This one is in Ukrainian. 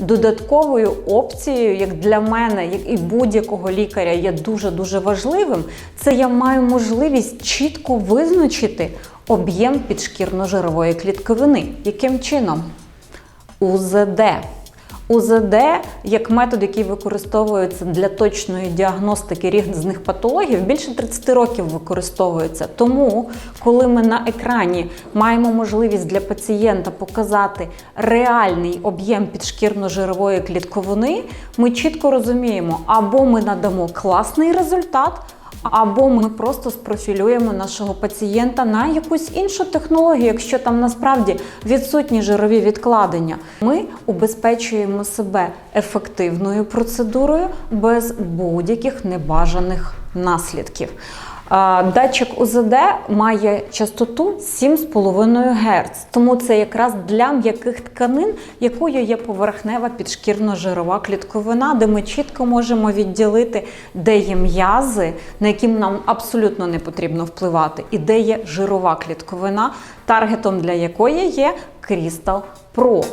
Додатковою опцією, як для мене, як і будь-якого лікаря, є дуже дуже важливим. Це я маю можливість чітко визначити об'єм підшкірно-жирової клітковини. Яким чином? УЗД. УЗД як метод, який використовується для точної діагностики різних патологій, більше 30 років використовується. Тому, коли ми на екрані маємо можливість для пацієнта показати реальний об'єм підшкірно-жирової клітковини, ми чітко розуміємо, або ми надамо класний результат. Або ми просто спрофілюємо нашого пацієнта на якусь іншу технологію, якщо там насправді відсутні жирові відкладення. Ми убезпечуємо себе ефективною процедурою без будь-яких небажаних наслідків. Датчик УЗД має частоту 7,5 Гц, тому це якраз для м'яких тканин, якою є поверхнева підшкірно-жирова клітковина, де ми чітко можемо відділити, де є м'язи, на які нам абсолютно не потрібно впливати, і де є жирова клітковина, таргетом для якої є Crystal Pro.